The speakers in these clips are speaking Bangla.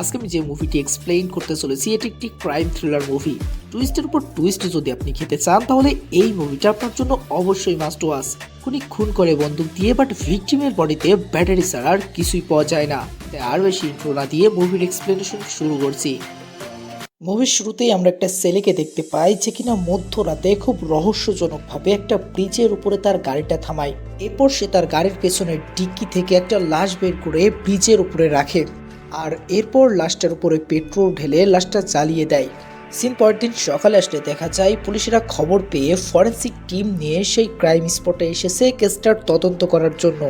আজকে আমি যে মুভিটি এক্সপ্লেইন করতে চলেছি, এটি একটি ক্রাইম থ্রিলার মুভি টুইস্টের উপর টুইস্ট যদি আপনি খেতে চান, তাহলে এই মুভিটা আপনার জন্য অবশ্যই মাস্ট ওয়াচ খুনি খুন করে বন্দুক দিয়ে বাট ভিকটিমের বডিতে ব্যাটারি ছাড়া আর কিছুই পাওয়া যায় না। তাই আর বেশি ইন্ট্রো না দিয়ে মুভির এক্সপ্লেনেশন শুরু করছি। মুভির শুরুতেই আমরা একটা ছেলেকে দেখতে পাই, যে কিনা মধ্যরাতে খুব রহস্যজনকভাবে একটা ব্রিজের উপরে তার গাড়িটা থামায়। এরপর সে তার গাড়ির পেছনে ডিক্কি থেকে একটা লাশ বের করে ব্রিজের উপরে রাখে। আর এরপর লাশটার উপরে পেট্রোল ঢেলে লাশটা জ্বালিয়ে দেয়। সিন পরের দিন সকালে আসলে দেখা যায় পুলিশেরা খবর পেয়ে ফরেন্সিক টিম নিয়ে সেই ক্রাইম স্পটে এসেছে কেসটার তদন্ত করার জন্য।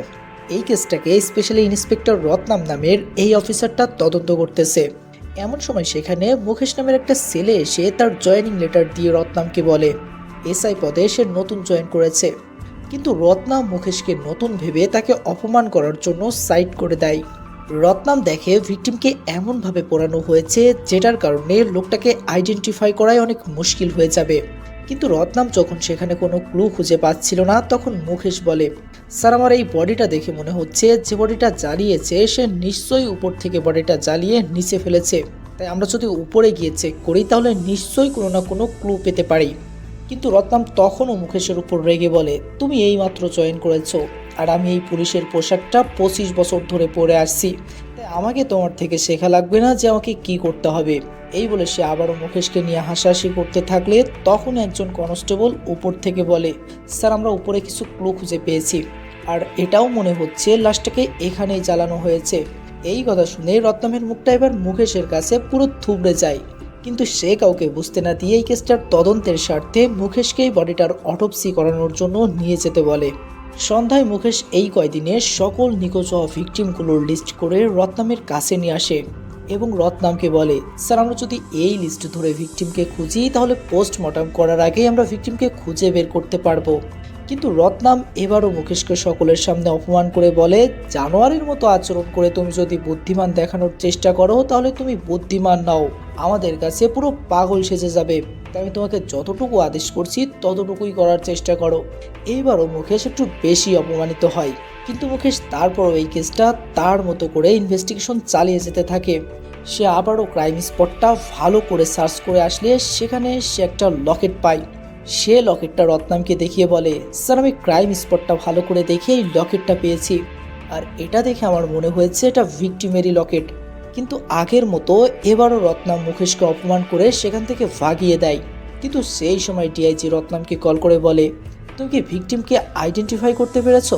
এই কেসটাকে স্পেশালি ইন্সপেক্টর রত্নাম নামের এই অফিসারটা তদন্ত করতেছে। এমন সময় সেখানে মুকেশ নামের একটা ছেলে এসে তার জয়েনিং লেটার দিয়ে রত্নামকে বলে, এসআই পদে সে নতুন জয়েন করেছে। কিন্তু রত্নাম মুকেশকে নতুন ভেবে তাকে অপমান করার জন্য সাইড করে দেয়। রত্নাম দেখে ভিকটিমকে এমনভাবে পোড়ানো হয়েছে, যেটার কারণে লোকটাকে আইডেন্টিফাই করাই অনেক মুশকিল হয়ে যাবে। কিন্তু রত্নাম যখন সেখানে কোনো ক্লু খুঁজে পাচ্ছিল না, তখন মুখেশ বলে, স্যার, আমার এই বডিটা দেখে মনে হচ্ছে যে বডিটা জ্বালিয়েছে, সে নিশ্চয়ই উপর থেকে বডিটা জ্বালিয়ে নিচে ফেলেছে। তাই আমরা যদি উপরে গিয়ে চেক করি, তাহলে নিশ্চয়ই কোনো না কোনো ক্লু পেতে পারি। কিন্তু রত্নাম তখনও মুখেশের উপর রেগে বলে, তুমি এইমাত্র জয়েন করেছ। আর আমি এই পুলিশের পোশাকটা পঁচিশ বছর ধরে পরে আসছি। আমাকে তোমার থেকে শেখা লাগবে না যে আমাকে কি করতে হবে। এই বলে সে আবারও মুকেশকে নিয়ে হাসাহাসি করতে থাকলে তখন একজন কনস্টেবল উপর থেকে বলে, স্যার, আমরা উপরে কিছু ক্লু খুঁজে পেয়েছি। আর এটাও মনে হচ্ছে লাশটাকে এখানেই জ্বালানো হয়েছে। এই কথা শুনে রত্নামের মুখটা এবার মুকেশের কাছে পুরো থুবড়ে যায়। কিন্তু সে কাউকে বুঝতে না দিয়ে এই কেসটার তদন্তের স্বার্থে মুকেশকেই বডিটার অটোপসি করানোর জন্য নিয়ে যেতে বলে। সন্ধ্যায় মুকেশ এই কয়দিনে সকল নিখোঁজ হওয়া ভিকটিমগুলোর লিস্ট করে রত্নামের কাছে নিয়ে আসে এবং রত্নামকে বলে, স্যার, আমরা যদি এই লিস্ট ধরে ভিকটিমকে খুঁজি, তাহলে পোস্টমর্টম করার আগেই আমরা ভিকটিমকে খুঁজে বের করতে পারব। কিন্তু রত্নাম এবারও মুকেশকে সকলের সামনে অপমান করে বলে, জানোয়ারের মতো আচরণ করে তুমি যদি বুদ্ধিমান দেখানোর চেষ্টা করো, তাহলে তুমি বুদ্ধিমান নাও। আমাদের কাছে পুরো পাগল সেজে যাবে। তাই আমি তোমাকে যতটুকু আদেশ করছি, ততটুকুই করার চেষ্টা করো। এইবারও মুকেশ একটু বেশি অপমানিত হয়। কিন্তু মুকেশ তারপরও এই কেসটা তার মতো করে ইনভেস্টিগেশন চালিয়ে যেতে থাকে। সে আবারও ক্রাইম স্পটটা ভালো করে সার্চ করে আসলে সেখানে সে একটা লকেট পায়। সে লকেটটা রত্নামকে দেখিয়ে বলে, স্যার, আমি ক্রাইম স্পটটা ভালো করে দেখে এই লকেটটা পেয়েছি। আর এটা দেখে আমার মনে হয়েছে এটা ভিকটিমেরই লকেট কিন্তু আগের মতো এবারও রত্নাম মুকেশকে অপমান করে সেখান থেকে ভাগিয়ে দেয়। কিন্তু সেই সময় ডিআইজি রত্নামকে কল করে বলে, তুমি কি ভিকটিমকে আইডেন্টিফাই করতে পেরেছ?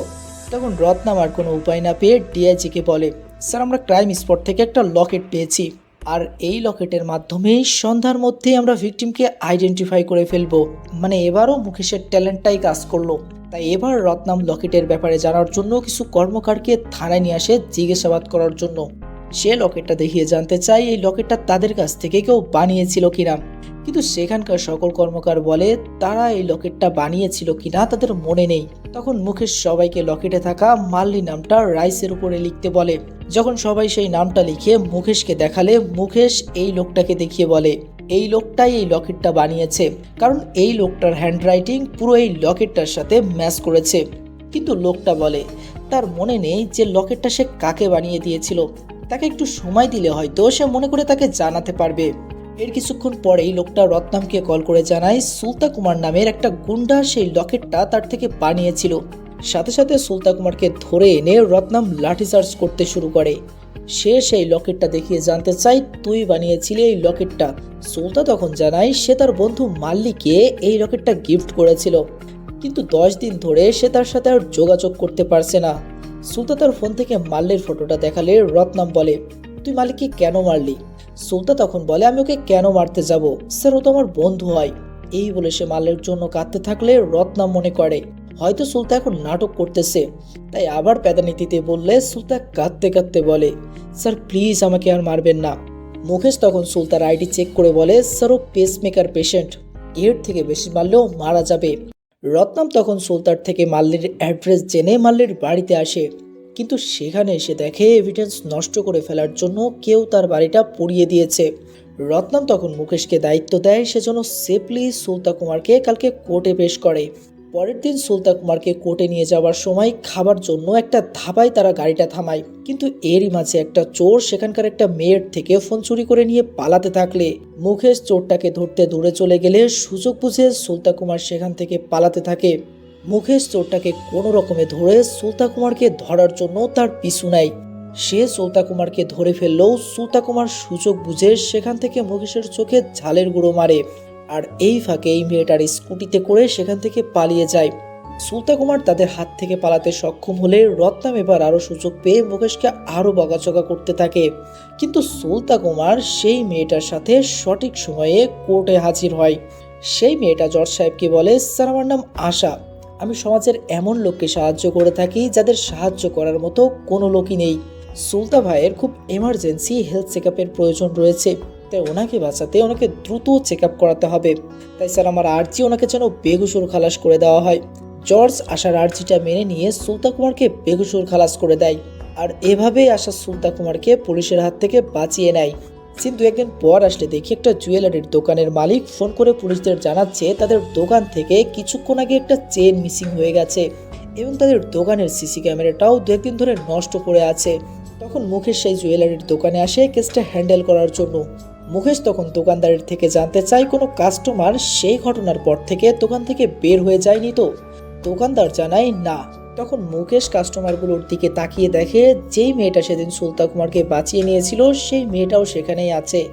তখন রত্নাম আর কোনো উপায় না পেয়ে ডিআইজিকে বলে, স্যার, আমরা ক্রাইম স্পট থেকে একটা লকেট পেয়েছি। আর এই লকেটের মাধ্যমেই সন্ধ্যার মধ্যেই আমরা ভিকটিমকে আইডেন্টিফাই করে ফেলব। মানে এবারও মুকেশের ট্যালেন্টটাই কাজ করল। তাই এবার রত্নাম লকেটের ব্যাপারে জানার জন্য কিছু কর্মকারকে থানায় নিয়ে আসে জিজ্ঞাসাবাদ করার জন্য। সে লকেটটা দেখিয়ে জানতে চাই এই লকেটটা তাদের কাছ থেকে কেউ বানিয়েছিল কিনা। কিন্তু সেখানকার সকল কর্মকার বলে, তারা এই লকেটটা বানিয়েছিল কিনা তাদের মনে নেই। তখন মুকেশ সবাইকে লকেটে থাকা মাল্লি নামটা রাইসের উপরে লিখতে বলে। যখন সবাই সেই নামটা লিখে মুখেশকে দেখালে মুখেশ এই লোকটাকে দেখিয়ে বলে, এই লোকটাই এই লকেটটা বানিয়েছে। কারণ এই লোকটার হ্যান্ডরাইটিং পুরো এই লকেটটার সাথে ম্যাচ করেছে। কিন্তু লোকটা বলে, তার মনে নেই যে লকেটটা সে কাকে বানিয়ে দিয়েছিল। তাকে একটু সময় দিলে হয়তো সে মনে করে তাকে জানাতে পারবে। এর কিছুক্ষণ পরেই লোকটা রত্নামকে কল করে জানায়, সুলতা কুমার নামের একটা গুন্ডা সেই লকেটটা তার থেকে বানিয়েছিল। সাথে সাথে সুলতা কুমারকে ধরে এনে রত্নাম লাঠিচার্জ করতে শুরু করে। সে সেই লকেটটা দেখিয়ে জানতে চাই তুই বানিয়েছিলি এই লকেটটা। সুলতা তখন জানায়, সে তার বন্ধু মাল্লিকে এই লকেটটা গিফট করেছিল। কিন্তু দশ দিন ধরে সে তার সাথে আর যোগাযোগ করতে পারছে না। সুলতা তার ফোন থেকে মাল্লির ফটোটা দেখালে রত্নাম বলে, তুই মালিককে কেন মারলি? সুলতা তখন বলে, আমি ওকে কেন মারতে যাব? স্যার, ও তো আমার বন্ধু হয়। এই বলে সে মাল্লের জন্য কাঁদতে থাকলে রত্নাম মনে করে, হয়তো সুলতা এখন নাটক করতেছে। তাই আবার প্যাদানিতিতে বললে সুলতা কাঁদতে কাঁদতে বলে, স্যার প্লিজ আমাকে আর মারবেন না। মুকেশ তখন সুলতার আইডি চেক করে বলে, স্যার, ও পেসমেকার পেশেন্ট এর থেকে বেশি মারলেও মারা যাবে। রত্নাম তখন সুলতার থেকে মাল্লির অ্যাড্রেস জেনে মাল্লির বাড়িতে আসে। কিন্তু সেখানে এসে দেখে এভিডেন্স নষ্ট করে ফেলার জন্য কেউ তার বাড়িটা পুড়িয়ে দিয়েছে। রত্নাম তখন মুকেশকে দায়িত্ব দেয় সেজন্য সেফলি সুলতা কুমারকে কালকে কোর্টে পেশ করে। পরের দিন সুলতা কুমারকে কোর্টে নিয়ে যাওয়ার সময় খাবার জন্য একটা ধাবায় তারা গাড়িটা থামায়। কিন্তু এরই মাঝে একটা চোর সেখানকার একটা মেয়ের থেকে ফোন চুরি করে নিয়ে পালাতে থাকলে মুখেশ চোরটাকে ধরতে দূরে চলে গেলে সুযোগ বুঝে সুলতা কুমার সেখান থেকে পালাতে থাকে। মুখেশ চোরটাকে কোনো রকমে ধরে সুলতা কুমারকে ধরার জন্য তার পিছু নেয়। সে সুলতা কুমারকে ধরে ফেললেও সুলতা কুমার সুযোগ বুঝে সেখান থেকে মুখেশের চোখে ঝালের গুঁড়ো মারে। আর এই ফাঁকে এই মেয়েটার স্কুটিতে করে সেখান থেকে পালিয়ে যায়। সুলতা কুমার তাদের হাত থেকে পালাতে সক্ষম হলে রত্নাম এবার আরও সুযোগ পেয়ে মুকেশকে আরও বকাচকা করতে থাকে। কিন্তু সুলতা কুমার সেই মেয়েটার সাথে সঠিক সময়ে কোর্টে হাজির হয়। সেই মেয়েটা জজ সাহেবকে বলে, স্যার, আমার নাম আশা। আমি সমাজের এমন লোককে সাহায্য করে থাকি যাদের সাহায্য করার মতো কোনো লোকই নেই। সুলতা ভাইয়ের খুব এমার্জেন্সি হেলথ চেক প্রয়োজন রয়েছে। তাই ওনাকে বাঁচাতে ওনাকে দ্রুত চেক আপ করাতে হবে। তাই স্যার, আমার আর্জি ওনাকে যেন বেগুসুর খালাস করে দেওয়া হয়। জর্জ আশার আর্জিটা মেনে নিয়ে সুলতা কুমারকে বেগুসুর খালাস করে দেয় আর এভাবেই আশা সুলতা কুমারকে পুলিশের হাত থেকে বাঁচিয়ে নেয়। কিন্তু একদিন পর আসলে দেখি একটা জুয়েলারির দোকানের মালিক ফোন করে পুলিশদের জানাচ্ছে তাদের দোকান থেকে কিছুক্ষণ আগে একটা চেন মিসিং হয়ে গেছে এবং তাদের দোকানের সিসি ক্যামেরাটাও দু একদিন ধরে নষ্ট করে আছে। তখন মুকেশ সেই জুয়েলারির দোকানে আসে কেসটা হ্যান্ডেল করার জন্য। মুকেশ তখন দোকানদারের থেকে জানতে চায় কোনো কাস্টমার সেই ঘটনার পর থেকে দোকান থেকে বের হয়ে যায়নি তো। দোকানদার জানায়, না। তখন মুকেশ কাস্টমারগুলোর দিকে তাকিয়ে দেখে, যেই মেয়েটা সেদিন সুলতা কুমারকে বাঁচিয়ে নিয়েছিল, সেই মেয়েটাও সেখানেই আছে।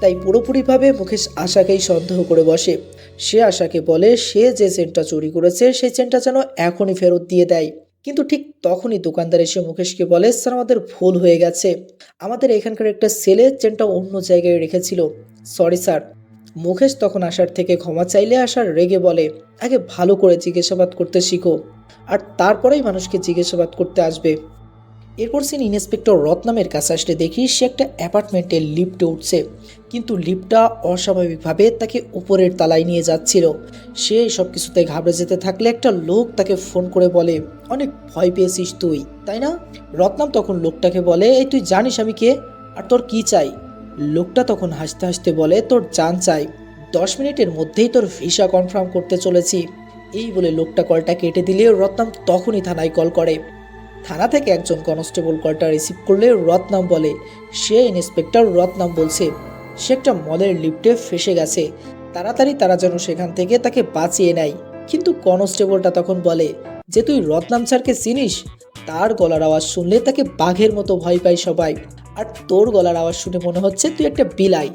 তাই পুরোপুরিভাবে মুকেশ আশাকেই সন্দেহ করে বসে। সে আশাকে বলে, সে যে চেনটা চুরি করেছে, সেই চেনটা যেন এখনই ফেরত দিয়ে দেয়। কিন্তু ঠিক তখনই দোকানদার এসে মুকেশকে বলে, স্যার, আমাদের ভুল হয়ে গেছে। আমাদের এখানকার একটা সেলের চেনটা অন্য জায়গায় রেখেছিল। Sorry, sir. মুকেশ তখন আসার থেকে ক্ষমা চাইলে আসার রেগে বলে, আগে ভালো করে জিজ্ঞাসাবাদ করতে শিখো, আর তারপরেই মানুষকে জিজ্ঞাসাবাদ করতে আসবে। এরপর সিন ইন্সপেক্টর রত্নামের কাছে আসলে দেখি সে একটা অ্যাপার্টমেন্টের লিফটে উঠছে। কিন্তু লিফটটা অস্বাভাবিকভাবে তাকে উপরের তালায় নিয়ে যাচ্ছিল। সে সব কিছুতে ঘাবড়ে যেতে থাকলে একটা লোক তাকে ফোন করে বলে, অনেক ভয় পেয়েছিস তুই, তাই না? রত্নাম তখন লোকটাকে বলে, এই তুই জানিস আমি কে? আর তোর কি চাই? লোকটা তখন হাসতে হাসতে বলে, তোর জান চাই। দশ মিনিটের মধ্যেই তোর ভিসা কনফার্ম করতে চলেছি। এই বলে লোকটা কলটা কেটে দিলে রত্নাম তখনই থানায় কল করে। থানা থেকে একজন কনস্টেবল কলটা রিসিভ করলে রত্নাম বলে, সে ইন্সপেক্টর রত্নাম বলছে, সে একটা মলের লিফটে ফেসে গেছে। তাড়াতাড়ি তারা যেন সেখান থেকে তাকে বাঁচিয়ে নেয়। কিন্তু কনস্টেবলটা তখন বলে, যে তুই রত্নাম স্যারকে চিনিস? তার গলার আওয়াজ শুনলে তাকে বাঘের মতো ভয় পায় সবাই। আর তোর গলার আওয়াজ শুনে মনে হচ্ছে তুই একটা বিলাই।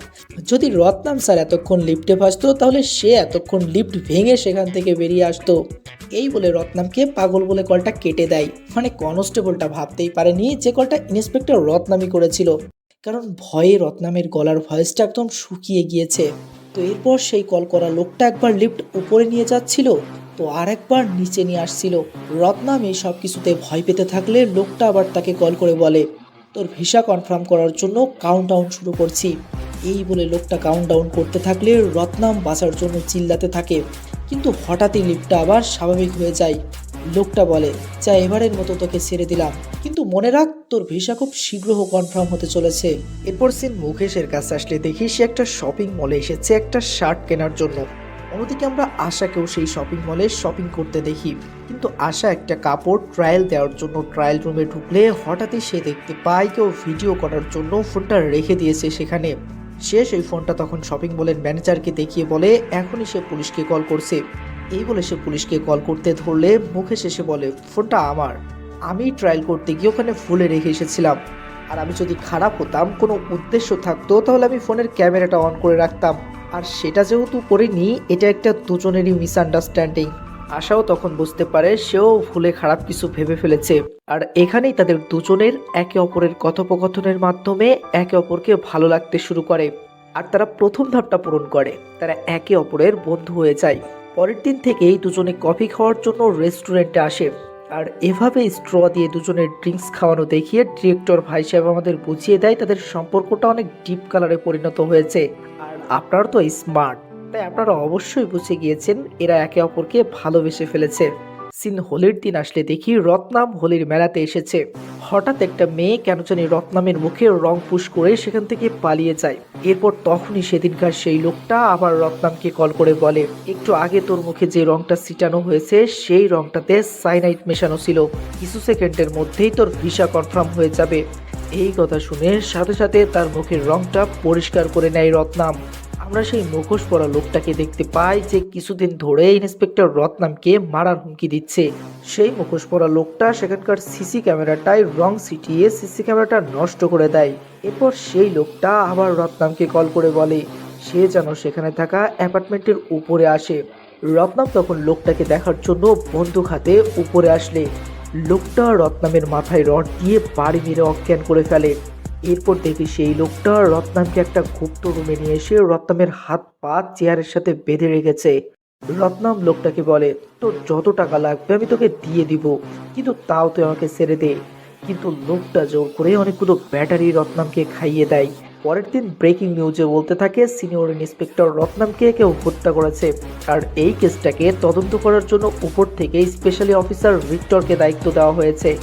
যদি রত্নাম স্যার এতক্ষণ লিফটে ভাসতো, তাহলে সে এতক্ষণ লিফট ভেঙে সেখান থেকে বেরিয়ে আসতো। এই বলে রত্নামকে পাগল বলে কলটা কেটে দেয়। মানে কনস্টেবলটা ভাবতেই পারেনি যে কলটা ইন্সপেক্টর রত্নামই করেছিল। কারণ ভয়ে রত্নামের গলার ভয়েসটা একদম শুকিয়ে গিয়েছে। তো এরপর সেই কল করা লোকটা একবার লিফট উপরে নিয়ে যাচ্ছিল, তো আর একবার নিচে নিয়ে আসছিল। রত্নাম এই সব কিছুতে ভয় পেতে থাকলে লোকটা আবার তাকে কল করে বলে, তোর ভিসা কনফার্ম করার জন্য কাউন্ট ডাউন শুরু করছি। এই বলে লোকটা কাউন্ট ডাউন করতে থাকলে রত্নাম বাঁচার জন্য চিল্লাতে থাকে। কিন্তু হঠাৎই লিফটটা আবার স্বাভাবিক হয়ে যায়। লোকটা বলে, যা এবারের মতো তোকে ছেড়ে দিলাম। কিন্তু মনে রাখ, তোর ভিসা খুব শীঘ্র কনফার্ম হতে চলেছে। এরপর সিন মুকেশের কাছে আসলে দেখি সে একটা শপিং মলে এসেছে একটা শার্ট কেনার জন্য। অন্যদিকে আমরা আশাকেও সেই শপিং মলে শপিং করতে দেখি। কিন্তু আশা একটা কাপড় ট্রায়াল দেওয়ার জন্য ট্রায়াল রুমে ঢুকলে হঠাৎই সে দেখতে পায় কেউ ভিডিও করার জন্য ফোনটা রেখে দিয়েছে সেখানে। সে সেই ফোনটা তখন শপিং মলের ম্যানেজারকে দেখিয়ে বলে, এখনই সে পুলিশকে কল করছে। এই বলে সে পুলিশকে কল করতে ধরলে মুখে শেষে বলে, ফোনটা আমার। আমি ট্রায়াল করতে গিয়ে ওখানে ফুলে রেখে এসেছিলাম। আর আমি যদি খারাপ হতাম, কোনো উদ্দেশ্য থাকতো, তাহলে আমি ফোনের ক্যামেরাটা অন করে রাখতাম। আর সেটা যেহেতু করিনি, এটা একটা দুজনেরই মিসআন্ডারস্ট্যান্ডিং। আশাও তখন বুঝতে পারে সেও ভুলে খারাপ কিছু ভেবে ফেলেছে। আর এখানেই তাদের দুজনের একে অপরের কথোপকথনের মাধ্যমে একে অপরকে ভালো লাগতে শুরু করে। আর তারা প্রথম ধাপটা পূরণ করে, তারা একে অপরের বন্ধু হয়ে যায়। পরের দিন থেকেই দুজনে কফি খাওয়ার জন্য রেস্টুরেন্টে আসে। আর এভাবে স্ট্র দিয়ে দুজনের ড্রিঙ্কস খাওয়ানো দেখিয়ে ডিরেক্টর ভাই সাহেব আমাদের বুঝিয়ে দেয় তাদের সম্পর্কটা অনেক ডিপ কালারে পরিণত হয়েছে। আর আপনারা তো স্মার্ট। তাই আপনারা অবশ্যই বুঝে গিয়েছেন এরা একে অপরকে ভালোবেসে ফেলেছে। সিন হোলির দিন আসলে দেখি রত্নাম হোলির মেলাতে এসেছে। হঠাৎ একটা মেয়ে কেন জানি রত্নামের মুখে রং পুশ করে সেখান থেকে পালিয়ে যায়। এরপর তখনই সেদিনকার সেই লোকটা আবার রত্নামকে কল করে বলে, একটু আগে তোর মুখে যে রংটা ছিটানো হয়েছে, সেই রংটাতে সাইনাইট মেশানো ছিল। কিছু সেকেন্ডের মধ্যেই তোর ভিসা কনফার্ম হয়ে যাবে। এই কথা শুনে সাথে সাথে তার মুখের রংটা পরিষ্কার করে নেয় রত্নাম। আমরা সেই মুখোশ পরা লোকটাকে দেখতে পাই যে কিছুদিন ধরে ইন্সপেক্টর রত্নামকে মারার হুমকি দিচ্ছে। সেই মুখোশ পরা লোকটা সেখানকার সিসি ক্যামেরাটায় রং সিটিয়ে সিসি ক্যামেরাটা নষ্ট করে দেয়। এরপর সেই লোকটা আবার রত্নামকে কল করে বলে, সে যেন সেখানে থাকা অ্যাপার্টমেন্টের উপরে আসে। রত্নাম তখন লোকটাকে দেখার জন্য বন্দুক হাতে উপরে আসলে। লোকটা রত্নামের মাথায় রড দিয়ে বাড়ি মেরে অজ্ঞান করে ফেলে। এরপর দেখি সেই লোকটা রত্নামকে একটা গুপ্ত রুমে নিয়ে এসে রত্নামের হাত পা চেয়ারের সাথে বেঁধে রেখেছে। রত্নাম লোকটাকে বলে, তোর যত টাকা লাগবে আমি তোকে দিয়ে দিব, কিন্তু তাও তুই আমাকে ছেড়ে দে। কিন্তু লোকটা জোর করে অনেকগুলো ব্যাটারি রত্নামকে খাইয়ে দেয়। পরের দিন ব্রেকিং নিউজে বলতে থাকে, সিনিয়র ইন্সপেক্টর রত্নামকে কেউ হত্যা করেছে। আর এই কেসটাকে তদন্ত করার জন্য উপর থেকে স্পেশালি অফিসার ভিক্টরকে দায়িত্ব দেওয়া হয়েছে।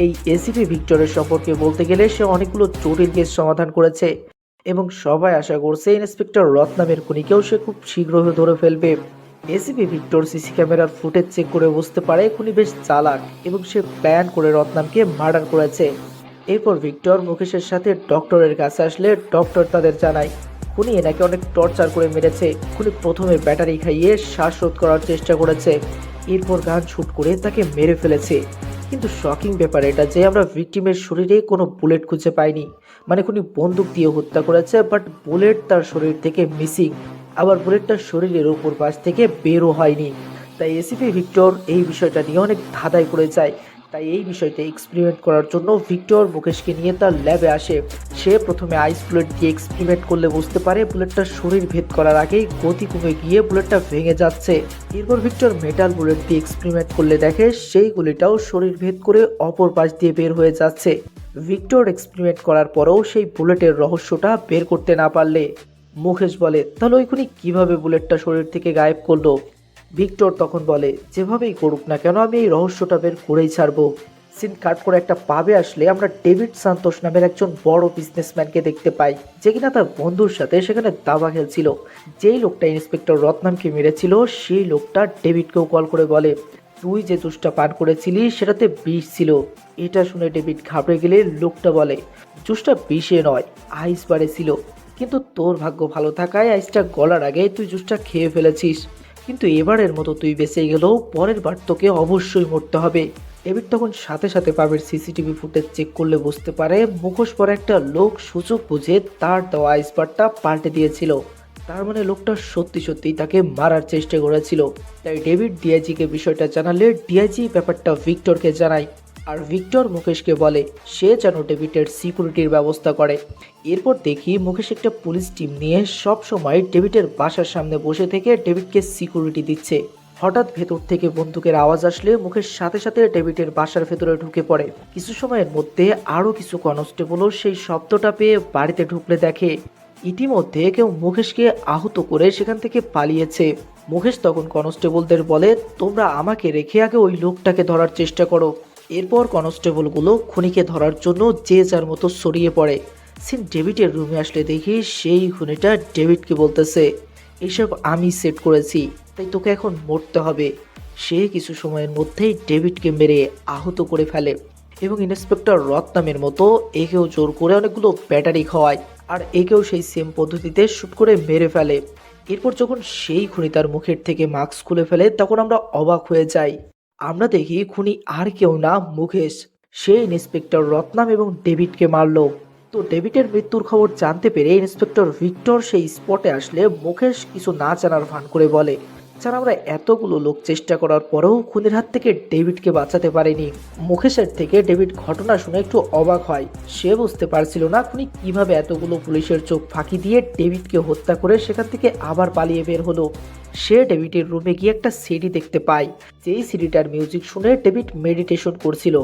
এই এসিপি ভিক্টরের সম্পর্কে বলতে গেলে সে অনেকগুলো জটিল কেস সমাধান করেছে এবং সবাই আশা করছে ইন্সপেক্টর রত্নামের খুনিকেও সে খুব শীঘ্রই ধরে ফেলবে। এসিপি ভিক্টর সিসি ক্যামেরার ফুটেজ চেক করে বুঝতে পারে খুনি বেশ চালাক এবং সে প্ল্যান করে রত্নামকে মার্ডার করেছে। এরপর ভিক্টর মুকেশের সাথে ডক্টরের কাছে আসলে ডক্টর তাদের জানায়, খুনি এনাকে অনেক টর্চার করে মেরেছে। খুনি প্রথমে ব্যাটারি খাইয়ে শ্বাসরোধ করার চেষ্টা করেছে। এরপর গান শুট করে তাকে মেরে ফেলেছে। কিন্তু শকিং ব্যাপার এটা যে আমরা ভিকটিমের শরীরে কোনো বুলেট খুঁজে পাইনি। মানে কোনো বন্দুক দিয়ে হত্যা করেছে বাট বুলেট তার শরীর থেকে মিসিং আবার বুলেটটা শরীরের ওপর পাশ থেকে বেরো হয়নি। তাই এসিপি ভিক্টর এই বিষয়টা নিয়ে অনেক ধাঁধায় পড়ে যায়। তাই এই বিষয়টা এক্সপেরিমেন্ট করার জন্য ভিক্টর মুকেশকে নিয়ে তার ল্যাবে আসে। সে প্রথমে আইস বুলেট দিয়ে এক্সপেরিমেন্ট করলে বুঝতে পারে বুলেটটা শরীর ভেদ করার আগেই গতি কমে গিয়ে বুলেটটা ভেঙে যাচ্ছে। এরপর ভিক্টর মেটাল বুলেট দিয়ে এক্সপেরিমেন্ট করলে দেখে সেই গুলিটাও শরীর ভেদ করে অপর পাশ দিয়ে বের হয়ে যাচ্ছে। ভিক্টর এক্সপেরিমেন্ট করার পরেও সেই বুলেটের রহস্যটা বের করতে না পারলে। মুকেশ বলে, তাহলে ওইখানে কীভাবে বুলেটটা শরীর থেকে গায়েব করল? ভিক্টর তখন বলে, যেভাবেই করুক না কেন, আমি এই রহস্যটা বের করেই ছাড়বো। সিন কাট করে একটা পাবে আসলে আমরা ডেভিড সান্তোষ নামের একজন বড় বিজনেসম্যানকে দেখতে পাই, যে কিনা তার বন্ধুর সাথে সেখানে দাবা খেলছিল। যেই লোকটা ইন্সপেক্টর রত্নামকে মেরেছিল, সেই লোকটা ডেভিডকেও কল করে বলে, তুই যে জুসটা পান করেছিলি, সেটাতে বিষ ছিল। এটা শুনে ডেভিড ঘাবড়ে গেলে লোকটা বলে জুসটা বিষে নয়, আইস বারে ছিল। কিন্তু তোর ভাগ্য ভালো থাকায় আইসটা গলার আগে তুই জুসটা খেয়ে ফেলেছিস। কিন্তু এবারের মতো তুই বেঁচে গেলেও পরের বার তোকে অবশ্যই মরতে হবে। এবার তখন সাথে সাথে পাবের সিসিটিভি ফুটেজ চেক করলে বুঝতে পারে মুখোশ পরে একটা লোক সুযোগ বুঝে তার দেওয়া আইসবারটা পাল্টে দিয়েছিল। তার মানে লোকটা সত্যি সত্যি তাকে মারার চেষ্টা করেছিল। তাই ডেভিড ডিআইজিকে বিষয়টা জানালে ডিআইজি ব্যাপারটা ভিক্টরকে জানায়। আর ভিক্টর মুকেশকে বলে, সে যেন ডেভিডের সিকিউরিটির ব্যবস্থা করে। এরপর দেখি মুকেশ একটা পুলিশ টিম নিয়ে সব সময় ডেভিডের বাসার সামনে বসে থেকে ডেভিডকে সিকিউরিটি দিচ্ছে। হঠাৎ ভেতর থেকে বন্দুকের আওয়াজ আসলে মুখের সাথে সাথে ডেভিডের বাসার ভেতরে ঢুকে পড়ে। কিছু সময়ের মধ্যে আরও কিছু কনস্টেবলও সেই শব্দটা পেয়ে বাড়িতে ঢুকলে দেখে। ইতিমধ্যে কেউ মুকেশকে আহত করে সেখান থেকে পালিয়েছে। মুকেশ তখন কনস্টেবলদের বলে, তোমরা আমাকে রেখে আগে ওই লোকটাকে ধরার চেষ্টা করো। এরপর কনস্টেবলগুলো খুনিকে ধরার জন্য যে যার মতো ছড়িয়ে পড়ে। সিন ডেভিডের রুমে আসলে দেখি সেই খুনিটা ডেভিডকে বলতেছে, এসব আমি সেট করেছি, তাই তোকে এখন মরতে হবে। সে কিছু সময়ের মধ্যেই ডেভিডকে মেরে আহত করে ফেলে এবং ইন্সপেক্টর রত্নামের মতো একেও জোর করে অনেকগুলো ব্যাটারি খাওয়ায় আর একেও সেই সেম পদ্ধতিতে শুট করে মেরে ফেলে। এরপর যখন সেই খুনি তার মুখের থেকে মাস্ক খুলে ফেলে, তখন আমরা অবাক হয়ে যাই। আমরা দেখি খুনি আর কেউ না, মুকেশ। সে ইন্সপেক্টর রত্নাম এবং ডেভিডকে মারল। তো ডেভিডের মৃত্যুর খবর জানতে পেরে ইন্সপেক্টর ভিক্টর সেই স্পটে আসলে মুকেশ কিছু না জানার ভান করে বলে। স্যার আমরা এতগুলো লোক চেষ্টা করার পরেও খুনের হাত থেকে ডেভিডকে বাঁচাতে পারেনি। মুখেশের থেকে ডেভিড ঘটনা শুনে একটু অবাক হয়। সে বুঝতে পারছিল না খুনি কীভাবে এতগুলো পুলিশের চোখ ফাঁকি দিয়ে ডেভিডকে হত্যা করে সেখান থেকে আবার পালিয়ে বের হলো। সে ডেভিডের রুমে গিয়ে একটা সিডি দেখতে পায়। যেই সিডিটার মিউজিক শুনে ডেভিড মেডিটেশন করছিল।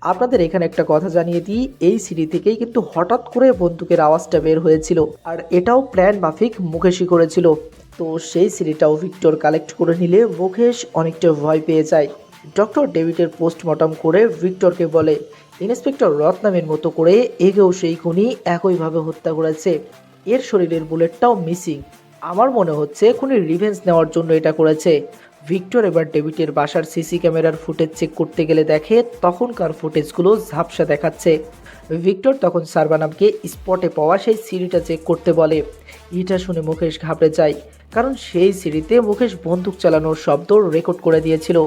আপনাদের এখানে একটা কথা জানিয়ে দিই, এই সিডি থেকেই কিন্তু হঠাৎ করে বন্দুকের আওয়াজটা বের হয়েছিল। আর এটাও প্ল্যান মাফিক মুকেশই করেছিল। তো সেই সিডিটাও ভিক্টর কালেক্ট করে নিলে মুকেশ অনেকটা ভয় পেয়ে যায়। ডক্টর ডেভিডের পোস্টমর্টম করে ভিক্টরকে বলে ইন্সপেক্টর রত্নামের মতো করে এগেও সেই খুনি একইভাবে হত্যা করেছে। এর শরীরের বুলেটটাও মিসিং আমার মনে হচ্ছে খুনি রিভেঞ্জ নেওয়ার জন্য এটা করেছে। ভিক্টর এবার ডেভিডের বাসার সিসি ক্যামেরার ফুটেজ চেক করতে গেলে দেখে তখনকার ফুটেজগুলো ঝাপসা দেখাচ্ছে। ভিক্টর তখন সারবানামকে স্পটে পাওয়া সেই সিঁড়িটা চেক করতে বলে। এটা শুনে মুকেশ ঘাবড়ে যায়। কারণ সেই সিঁড়িতে মুকেশ বন্দুক চালানোর শব্দ রেকর্ড করে দিয়েছিল।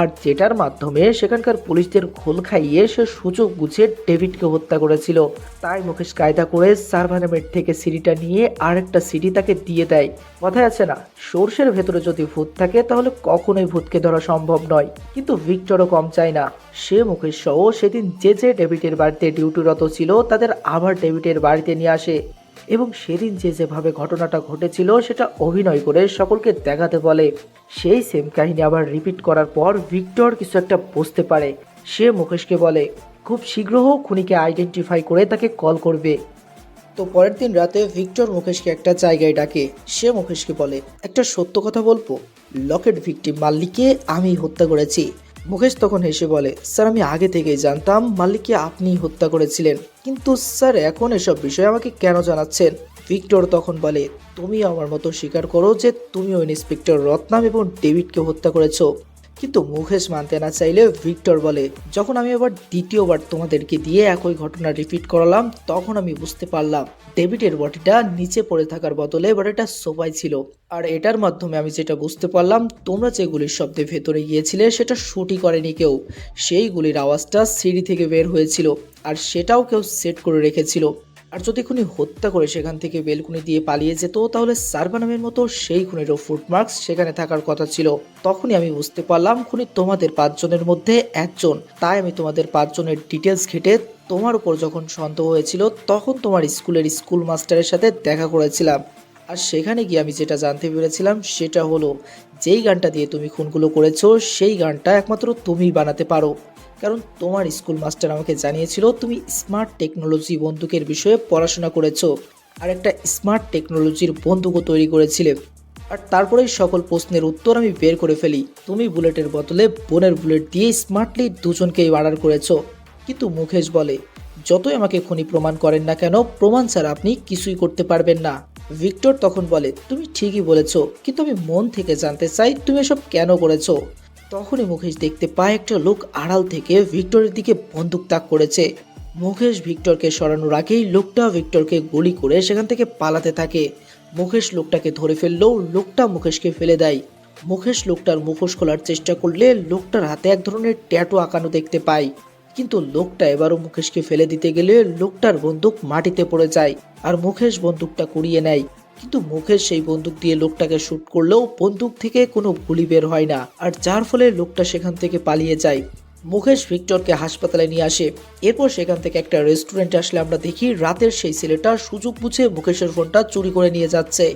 আর যেটার মাধ্যমে সেখানকার পুলিশদের খোল খাইয়ে সে সুযোগ বুঝে ডেভিডকে হত্যা করেছিল। তাই মুকেশ কায়দা করে সারভানামের থেকে সিঁড়িটা নিয়ে আরেকটা সিঁড়ি তাকে দিয়ে দেয়। কথায় আছে না সর্ষের ভেতরে যদি ভূত থাকে তাহলে কখনোই ভূতকে ধরা সম্ভব নয়। কিন্তু ভিক্টরও কম চায় না। সে মুকেশ সহ সেদিন যে যে ডেভিডের বাড়িতে ডিউটিরত ছিল তাদের আবার ডেভিডের বাড়িতে নিয়ে আসে। এবং সেদিন যে যেভাবে ঘটনাটা ঘটেছিল, সেটা অভিনয় করে সকলকে দেখাতে বলে। সেই সেম কাহিনী আবার রিপিট করার পর ভিক্টর কিছু একটা বুঝতে পারে। সে মুকেশকে বলে, খুব শীঘ্র খুনিকে আইডেন্টিফাই করে তাকে কল করবে। তো পরের দিন রাতে ভিক্টর মুকেশকে একটা জায়গায় ডাকে। সে মুকেশকে বলে, একটা সত্য কথা বলব। লকেট ভিকটিম মাল্লিককে আমি হত্যা করেছি। মুকেশ তখন হেসে বলে, স্যার, আমি আগে থেকেই জানতাম মালিককে আপনি হত্যা করেছিলেন। কিন্তু স্যার, এখন এসব বিষয়ে আমাকে কেন জানাচ্ছেন? ভিক্টর তখন বলে, তুমি আমার মতো স্বীকার করো যে তুমিও ইন্সপেক্টর রত্নাম এবং ডেভিডকে হত্যা করেছ। কিন্তু মুখেশ মানতে না চাইলে ভিক্টর বলে, যখন আমি আবার দ্বিতীয়বার তোমাদেরকে দিয়ে একই ঘটনা রিপিট করালাম, তখন আমি বুঝতে পারলাম, ডেভিডের বডিটা নিচে পড়ে থাকার বদলে বডিটা সোফায় ছিল। আর এটার মাধ্যমে আমি যেটা বুঝতে পারলাম, তোমরা যে গুলির শব্দে ভেতরে গিয়েছিলে, সেটা শুটই করেনি কেউ। সেই গুলির আওয়াজটা সিঁড়ি থেকে বের হয়েছিল, আর সেটাও কেউ সেট করে রেখেছিল। আর যদি খুনি হত্যা করে সেখান থেকে বেলকুনি দিয়ে পালিয়ে যেত, তাহলে সার্বানামের মতো সেই খুনিরও ফুটমার্কস সেখানে থাকার কথা ছিল। তখনই আমি বুঝতে পারলাম খুনি তোমাদের পাঁচজনের মধ্যে একজন। তাই আমি তোমাদের পাঁচজনের ডিটেলস ঘেটে তোমার উপর যখন সন্দেহ হয়েছিল, তখন তোমার স্কুলের স্কুল মাস্টারের সাথে দেখা করেছিলাম। আর সেখানে গিয়ে আমি যেটা জানতে পেরেছিলাম, সেটা হলো, যেই গানটা দিয়ে তুমি খুনগুলো করেছ, সেই গানটা একমাত্র তুমিই বানাতে পারো। কারণ তোমার স্কুল মাস্টার আমাকে জানিয়েছিল তুমি স্মার্ট টেকনোলজি বন্দুকের বিষয়ে পড়াশোনা করেছ। আর একটা স্মার্ট টেকনোলজির বন্দুকও তৈরি করেছিলে। আর তারপরেই সকল প্রশ্নের উত্তর আমি বের করে ফেলি। তুমি বুলেটের বদলে বোনের বুলেট দিয়ে স্মার্টলি দুজনকেই মার্ডার করেছ। কিন্তু মুখেশ বলে, যতই আমাকে খুনি প্রমাণ করেন না কেন, প্রমাণ ছাড়া আপনি কিছুই করতে পারবেন না। ভিক্টর তখন বলে, তুমি ঠিকই বলেছ, কিন্তু আমি মন থেকে জানতে চাই তুমি এসব কেন করেছ? তখনই মুকেশ দেখতে পায় একটা লোক আড়াল থেকে ভিক্টরের দিকে বন্দুক তাক করেছে। মুকেশ ভিক্টরকে সরানোর আগেই লোকটা ভিক্টরকে গুলি করে সেখান থেকে পালাতে থাকে। মুকেশ লোকটাকে ধরে ফেললেও লোকটা মুকেশকে ফেলে দেয়। মুকেশ লোকটার মুখোশ খোলার চেষ্টা করলে লোকটার হাতে এক ধরনের ট্যাটু আঁকানো দেখতে পায়। কিন্তু লোকটা এবারও মুকেশকে ফেলে দিতে গেলে লোকটার বন্দুক মাটিতে পড়ে যায় আর মুকেশ বন্দুকটা কুড়িয়ে নেয়। কিন্তু মুকেশ সেই বন্দুক দিয়ে লোকটাকে শ্যুট করলেও বন্দুক থেকে কোনো গুলি বের হয় না। আর যার ফলে লোকটা সেখান থেকে পালিয়ে যায়। মুকেশ ভিক্টরকে হাসপাতালে নিয়ে আসে। এরপর সেখান থেকে একটা রেস্টুরেন্টে আসলে আমরা দেখি রাতের সেই ছেলেটা সুযোগ বুঝে মুকেশের ফোনটা চুরি করে নিয়ে যাচ্ছে।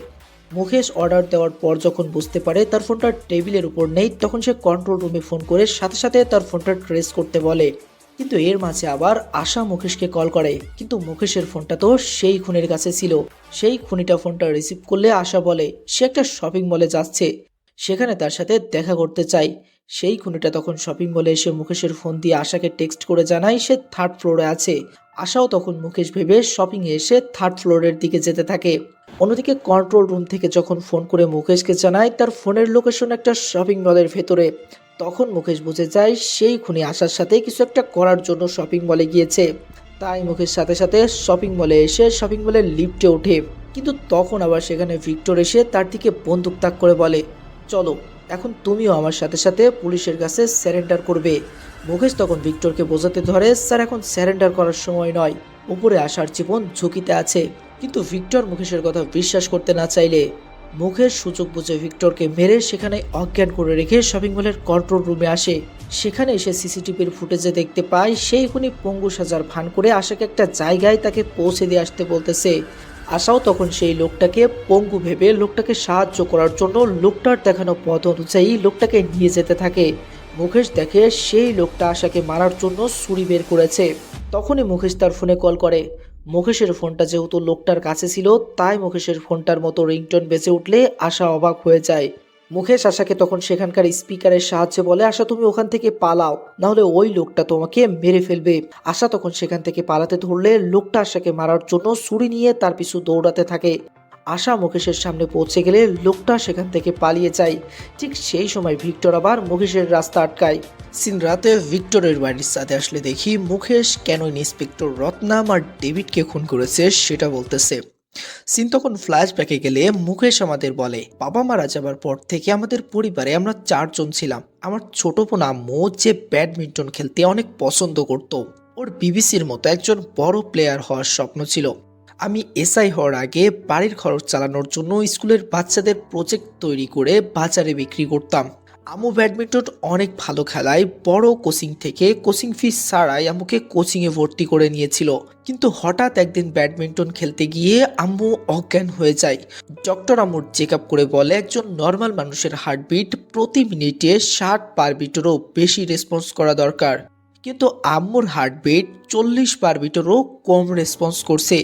মুকেশ অর্ডার দেওয়ার পর যখন বুঝতে পারে তার ফোনটা টেবিলের উপর নেই, তখন সে কন্ট্রোল রুমে ফোন করে সাথে সাথে তার ফোনটা ট্রেস করতে বলে। কিন্তু এর মাঝে আবার আশা মুকেশকে কল করে। কিন্তু মুকেশের ফোনটা তো সেই খুনের কাছে ছিল। সেই খুনিটা ফোনটা রিসিভ করলে আশা বলে, সে একটা শপিং মলে যাচ্ছে। সেখানে তার সাথে দেখা করতে চাই। সেই খুনিটা তখন শপিং মলে এসে মুকেশের ফোন দিয়ে আশাকে টেক্সট করে জানায়, সে থার্ড ফ্লোরে আছে। আশাও তখন মুকেশ ভেবে শপিংয়ে এসে থার্ড ফ্লোরের দিকে যেতে থাকে। অন্যদিকে কন্ট্রোল রুম থেকে যখন ফোন করে মুকেশকে জানায়, তার ফোনের লোকেশন একটা শপিং মলের ভেতরে। তখন মুকেশ বুঝে যায় সেই খুনি আসার সাথে কিছু একটা করার জন্য শপিং মলে গিয়েছে। তাই মুকেশ সাথে সাথে শপিং মলে এসে শপিং মলের লিফটে ওঠে। কিন্তু তখন আবার সেখানে ভিক্টর এসে তার দিকে বন্দুক তাক করে বলে, চলো, এখন তুমিও আমার সাথে সাথে পুলিশের কাছে স্যারেন্ডার করবে। মুকেশ তখন ভিক্টরকে বোঝাতে ধরে, স্যার, এখন স্যারেন্ডার করার সময় নয়। উপরে আসার জীবন ঝুঁকিতে আছে। কিন্তু ভিক্টর মুকেশের কথা বিশ্বাস করতে না চাইলে মুখের সুযোগ বুঝে ভিক্টরকে মেরে সেখানে অজ্ঞান করে রেখে শপিং মলের কন্ট্রোল রুমে আসে। সেখানে এসে সিসিটিভির ফুটেজে দেখতে পায় সেই খুনি পঙ্গু সাজার ভান করে আশাকে একটা জায়গায় তাকে পৌঁছে দিয়ে আসতে বলতেছে। আশাও তখন সেই লোকটাকে, পঙ্গু ভেবে লোকটাকে সাহায্য করার জন্য লোকটার দেখানো পথ অনুযায়ী লোকটাকে নিয়ে যেতে থাকে। মুকেশ দেখে সেই লোকটা আশাকে মারার জন্য ছুরি বের করেছে। তখনই মুকেশ তার ফোনে কল করে। মুকেশের ফোনটা যেহেতু লোকটার কাছে ছিল, তাই মুকেশের ফোনটার মতো রিংটোন বেঁচে উঠলে আশা অবাক হয়ে যায়। মুকেশ আশাকে তখন সেখানকার স্পিকারের সাহায্যে বলে, আশা, তুমি ওখান থেকে পালাও, নাহলে ওই লোকটা তোমাকে মেরে ফেলবে। আশা তখন সেখান থেকে পালাতে ধরলে, লোকটা আশাকে মারার জন্য ছুরি নিয়ে তার পিছু দৌড়াতে থাকে। আশা মুকেশের সামনে পৌঁছে গেলে লোকটা সেখান থেকে পালিয়ে যায়। ঠিক সেই সময় ভিক্টর আবার মুকেশের রাস্তা আটকায়। সিন রাতে ভিক্টরের বাড়ির সাথে আসলে দেখি মুকেশ কেন ইন্সপেক্টর রত্নাম আর ডেভিডকে খুন করেছে সেটা বলতেছে। সিন তখন ফ্ল্যাশ ফ্ল্যাশব্যাকে গেলে মুকেশ আমাদের বলে, বাবা মারা যাবার পর থেকে আমাদের পরিবারে আমরা চারজন ছিলাম। আমার ছোট বোন আম্মু যে ব্যাডমিন্টন খেলতে অনেক পছন্দ করত। ওর বিবিসির মতো একজন বড় প্লেয়ার হওয়ার স্বপ্ন ছিল। আমি এসআই হওয়ার আগে বাড়ির খরচ চালানোর জন্য স্কুলের বাচ্চাদের প্রজেক্ট তৈরি করে বাজারে বিক্রি করতাম। আমু ব্যাডমিন্টন অনেক ভালো খেলায়, বড় কোচিং থেকে কোচিং ফিস ছাড়াই আম্মুকে কোচিংয়ে ভর্তি করে নিয়েছিল। কিন্তু হঠাৎ একদিন ব্যাডমিন্টন খেলতে গিয়ে আম্মু অজ্ঞান হয়ে যায়। ডক্টর আম্মুর চেক আপ করে বলে, একজন নর্মাল মানুষের হার্টবিট প্রতি মিনিটে ষাট পার বিটেরও বেশি রেসপন্স করা দরকার। কিন্তু আম্মুর হার্টবিট চল্লিশ পার বিটেরও কম রেসপন্স করছে।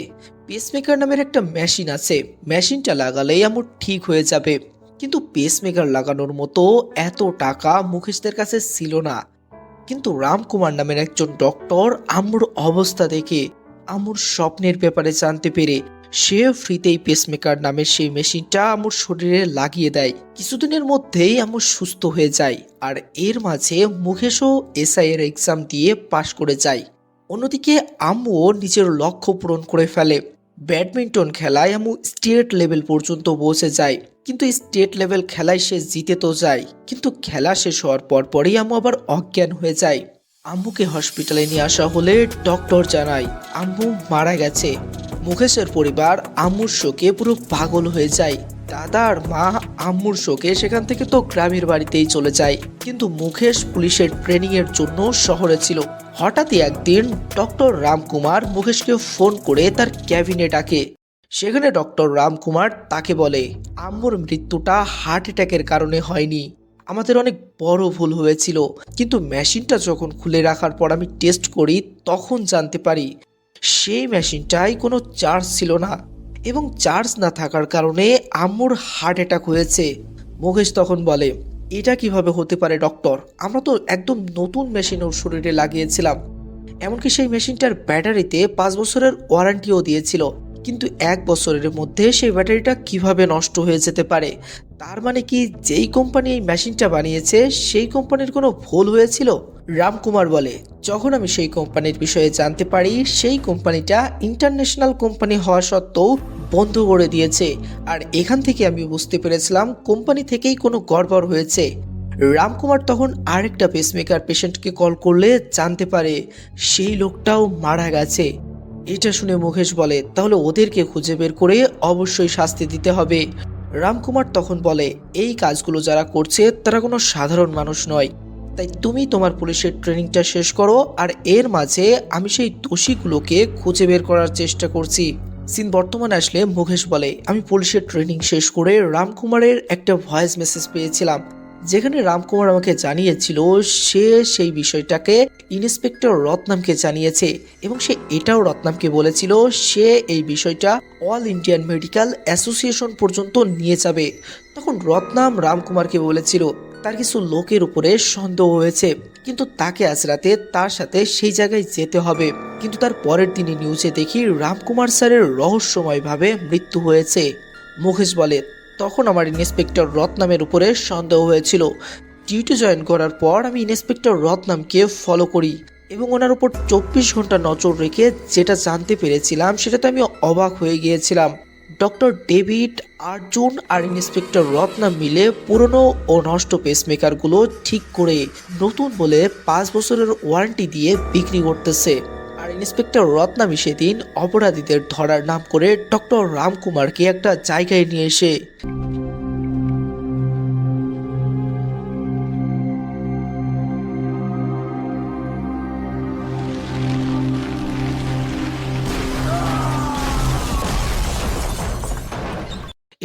পেসমেকার নামের একটা মেশিন আছে। মেশিনটা লাগালেই আমার ঠিক হয়ে যাবে। কিন্তু পেসমেকার লাগানোর মতো এত টাকা মুকেশদের কাছে ছিল না। কিন্তু রামকুমার নামের একজন ডক্টর আম্মুর অবস্থা দেখে আম্মুর স্বপ্নের ব্যাপারে জানতে পেরে, সে ফ্রিতেই পেসমেকার নামের সেই মেশিনটা আম্মুর শরীরে লাগিয়ে দেয়। কিছুদিনের মধ্যেই আম্মু সুস্থ হয়ে যায় আর এর মাঝে মুকেশও এসআই এর এক্সাম দিয়ে পাশ করে যায়। অন্যদিকে আম্মুও নিজের লক্ষ্য পূরণ করে ফেলে। ব্যাডমিন্টন খেলায় আমু স্টেট লেভেল পর্যন্ত বসে যায়, কিন্তু স্টেট লেভেল খেলায় সে জিতে তো যায়, কিন্তু খেলা শেষ হওয়ার পরপরই পরই আম্মু আবার অজ্ঞান হয়ে যায়। আম্মুকে হসপিটালে নিয়ে আসা হলে ডক্টর জানায়, আম্মু মারা গেছে। মুকেশের পরিবার আম্মুর শোকে পুরো পাগল হয়ে যায়। দাদা আর মা আম্মুর শোকে সেখান থেকে তো গ্রামের বাড়িতেই চলে যায়। কিন্তু মুকেশ পুলিশের ট্রেনিং এর জন্য শহরে ছিল। হঠাৎই একদিন ডক্টর রামকুমার মুকেশকে ফোন করে তার ক্যাবিনে ডাকে। সেখানে ডক্টর রামকুমার তাকে বলে, আম্মুর মৃত্যুটা হার্ট অ্যাটাকের কারণে হয়নি। আমাদের অনেক বড় ভুল হয়েছিল। কিন্তু মেশিনটা যখন খুলে রাখার পর আমি টেস্ট করি, তখন জানতে পারি সেই মেশিনটাই কোনো চার্জ ছিল না এবং চার্জ না থাকার কারণে আম্মুর হার্ট অ্যাটাক হয়েছে। মুকেশ তখন বলে, এটা কীভাবে হতে পারে ডক্টর আমরা তো একদম নতুন মেশিন ওর শরীরে লাগিয়েছিলাম। এমনকি সেই মেশিনটার ব্যাটারিতে পাঁচ বছরের ওয়ারেন্টিও দিয়েছিল। কিন্তু এক বছরের মধ্যে সেই ব্যাটারিটা কীভাবে নষ্ট হয়ে যেতে পারে? তার মানে কি যেই কোম্পানি এই মেশিনটা বানিয়েছে, সেই কোম্পানির কোনো ভুল হয়েছিল? রামকুমার বলে, যখন আমি সেই কোম্পানির বিষয়ে জানতে পারি, সেই কোম্পানিটা ইন্টারন্যাশনাল কোম্পানি হওয়া সত্ত্বেও বন্ধ করে দিয়েছে। আর এখান থেকে আমি বুঝতে পেরেছিলাম কোম্পানি থেকেই কোনো গড়বড় হয়েছে। রামকুমার তখন আরেকটা পেসমেকার পেশেন্টকে কল করলে জানতে পারে, সেই লোকটাও মারা গেছে। এটা শুনে মুকেশ বলে, তাহলে ওদেরকে খুঁজে বের করে অবশ্যই শাস্তি দিতে হবে। রামকুমার তখন বলে, এই কাজগুলো যারা করছে, তারা কোনো সাধারণ মানুষ নয়। তাই তুমি তোমার পুলিশের ট্রেনিংটা শেষ করো, আর এর মাঝে আমি সেই দোষীগুলোকে খুঁজে বের করার চেষ্টা করছি। সিন বর্তমানে আসলে মুকেশ বলে, আমি পুলিশের ট্রেনিং শেষ করে রামকুমারের একটা ভয়েস মেসেজ পেয়েছিলাম। যেখানে রামকুমার আমাকে জানিয়েছিল, সে সেই বিষয়টাকে ইন্সপেক্টর রত্নামকে জানিয়েছে এবং সে এটাও রত্নামকে বলেছিল, সে এই বিষয়টা অল ইন্ডিয়ান মেডিকেল অ্যাসোসিয়েশন পর্যন্ত নিয়ে যাবে। তখন রত্নাম রামকুমারকে বলেছিল, তার কিছু লোকের উপরে সন্দেহ হয়েছে, কিন্তু তাকে আজ রাতে তার সাথে সেই জায়গায় যেতে হবে। কিন্তু তার পরের দিনই নিউজে দেখি রামকুমার স্যারের রহস্যময়ভাবে মৃত্যু হয়েছে। মুকেশ বলে তখন আমার ইন্সপেক্টর রত্নামের উপরে সন্দেহ হয়েছিল। ডিউটি জয়েন করার পর আমি ইন্সপেক্টর রত্নামকে ফলো করি এবং ওনার উপর চব্বিশ ঘণ্টা নজর রেখে যেটা জানতে পেরেছিলাম সেটাতে আমি অবাক হয়ে গিয়েছিলাম। ডক্টর ডেভিড, আর্জুন আর ইন্সপেক্টর রত্নাম মিলে পুরনো ও নষ্ট পেসমেকারগুলো ঠিক করে নতুন বলে পাঁচ বছরের ওয়ারেন্টি দিয়ে বিক্রি করতেছে। আর ইন্সপেক্টর রত্নামি সেদিন অপরাধীদের ধরার নাম করে ডক্টর রামকুমারকে একটা জায়গায় নিয়ে এসে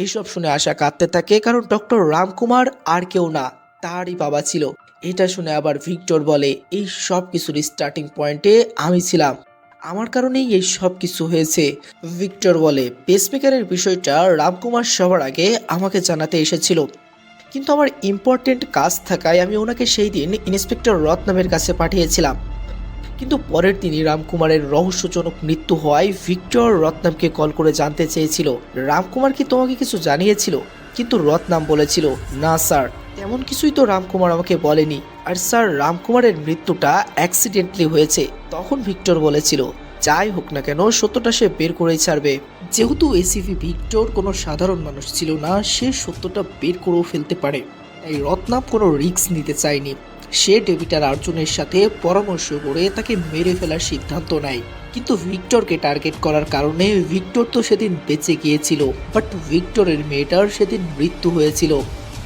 এইসব শুনে আশা কাঁদতে থাকে, কারণ ডক্টর রামকুমার আর কেউ না, তারই বাবা ছিল। এটা শুনে আবার ভিক্টর বলে, এই সব কিছুর স্টার্টিং পয়েন্টে আমি ছিলাম। আমার কারণেই এই সব কিছু হয়েছে। ভিক্টর বলে পেসমেকারের বিষয়টা রামকুমার সবার আগে আমাকে জানাতে এসেছিল। কিন্তু আমার ইম্পর্টেন্ট কাজ থাকায় আমি ওনাকে সেই দিন ইন্সপেক্টর রত্নামের কাছে পাঠিয়েছিলাম। কিন্তু পরের দিনই রামকুমারের রহস্যজনক মৃত্যু হওয়ায় ভিক্টর রত্নামকে কল করে জানতে চেয়েছিল। রামকুমার কি তোমাকে কিছু জানিয়েছিল? কিন্তু রত্নাম বলেছিল, না, স্যার। তেমন কিছুই তো রামকুমার আমাকে বলেনি। আর স্যার, রামকুমারের মৃত্যুটা অ্যাক্সিডেন্টলি হয়েছে, তখন ভিক্টর বলেছিল। যাই হোক না কেন, সত্যটা সে বের করেই ছাড়বে। যেহেতু এসিপি ভিক্টর কোনো সাধারণ মানুষ ছিল না, সে সত্যটা বের করেও ফেলতে পারে। তাই রত্নাম কোনো রিস্ক নিতে চায়নি। সে ডেভিটার আর্জুনের সাথে পরামর্শ করে তাকে মেরে ফেলার সিদ্ধান্ত নেয়। কিন্তু ভিক্টরকে টার্গেট করার কারণে ভিক্টর তো সেদিন বেঁচে গিয়েছিল, বাট ভিক্টরের মেয়েটার সেদিন মৃত্যু হয়েছিল।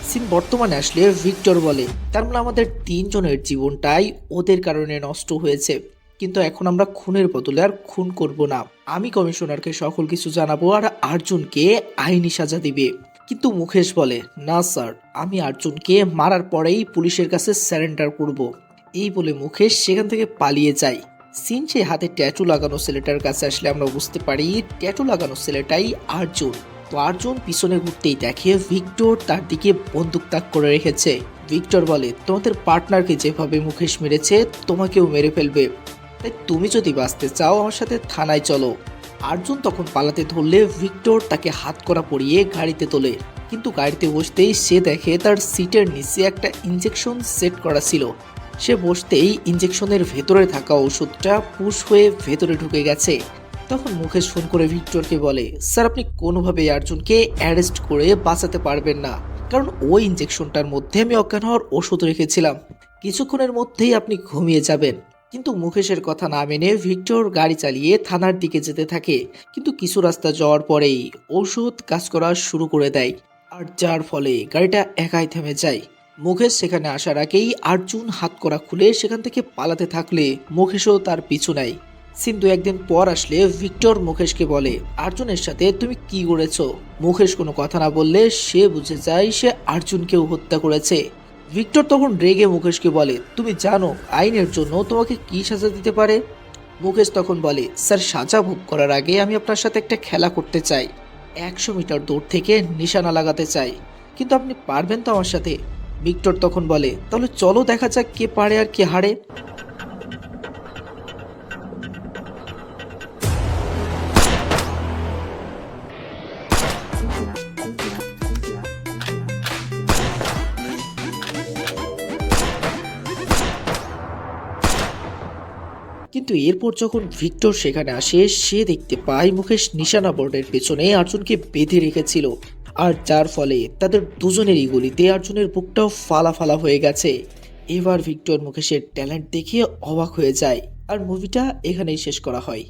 সিন বর্তমানে আসলে ভিক্টর বলে। তার মানে আমাদের তিনজনের জীবনটাই ওদের কারণে নষ্ট হয়েছে। কিন্তু এখন আমরা খুনের বদলে আর খুন করব না। আমি কমিশনারকে সকল কিছু জানাব আর আর্জুনকে আইনি সাজা দিবে। কিন্তু মুকেশ বলে, না, স্যার, আমি আর্জুনকে মারার পরেই পুলিশের কাছে স্যারেন্ডার করব। এই বলে মুকেশ সেখান থেকে পালিয়ে যায়। সিন সে হাতে ট্যাটু লাগানো ছেলেটার কাছে আসলে আমরা বুঝতে পারি, ট্যাটু লাগানো ছেলেটাই আর্জুন। তো আর্জুন পিছনে ঘুরতেই দেখে ভিক্টর তার দিকে বন্দুক তাক করে রেখেছে। ভিক্টর বলে, তোমাদের পার্টনারকে যেভাবে মুখেশ মেরেছে, তোমাকেও মেরে ফেলবে। তাই তুমি যদি বাঁচতে চাও, আমার সাথে থানায় চলো। আর্জুন তখন পালাতে ধরলে ভিক্টর তাকে হাত করা পরিয়ে গাড়িতে তোলে। কিন্তু গাড়িতে বসতেই সে দেখে তার সিটের নিচে একটা ইঞ্জেকশন সেট করা ছিল। সে বসতেই ইঞ্জেকশনের ভেতরে থাকা ওষুধটা পুশ হয়ে ভেতরে ঢুকে গেছে। তখন মুকেশ ফোন করে ভিক্টরকে বলে, স্যার, আপনি কোনোভাবেই আর্জুনকে অ্যারেস্ট করে বাঁচাতে পারবেন না। কারণ ওই ইঞ্জেকশনটার মধ্যে আমি অজ্ঞান হওয়ার ওষুধ রেখেছিলাম। কিছুক্ষণের মধ্যেই আপনি ঘুমিয়ে যাবেন। কিন্তু মুকেশের কথা না মেনে ভিক্টর গাড়ি চালিয়ে থানার দিকে যেতে থাকে। কিন্তু কিছু রাস্তা যাওয়ার পরেই ওষুধ কাজ করা শুরু করে দেয়। আর যার ফলে গাড়িটা একাই থেমে যায়। মুকেশ সেখানে আসার আগেই আর্জুন হাত করা খুলে সেখান থেকে পালাতে থাকলে মুকেশও তার পিছু নাই সিন্ধু একদিন পর আসলে ভিক্টর মুকেশকে বলে, আর্জুনের সাথে তুমি কি করেছ? মুকেশ কোনো কথা না বললে সে বুঝে যায় সে আর্জুনকেও হত্যা করেছে। ভিক্টর তখন রেগে মুকেশকে বলে, তুমি জানো আইনের জন্য তোমাকে কি সাজা দিতে পারে? মুকেশ তখন বলে, স্যার, সাজা ভোগ করার আগে আমি আপনার সাথে একটা খেলা করতে চাই। একশো মিটার দূর থেকে নিশানা লাগাতে চাই। কিন্তু আপনি পারবেন তো আমার সাথে? ভিক্টর তখন বলে, তাহলে চলো দেখা যাক কে পারে আর কে হারে। কিন্তু এরপর যখন ভিক্টর সেখানে আসে, সে দেখতে পায় মুকেশ নিশানা বোর্ডের পেছনে আর্জুনকে বেঁধে রেখেছিল। আর যার ফলে তাদের দুজনেরই গুলিতে আর্জুনের বুকটাও ফালা ফালা হয়ে গেছে। এবার ভিক্টর মুকেশের ট্যালেন্ট দেখে অবাক হয়ে যায়। আর মুভিটা এখানেই শেষ করা হয়।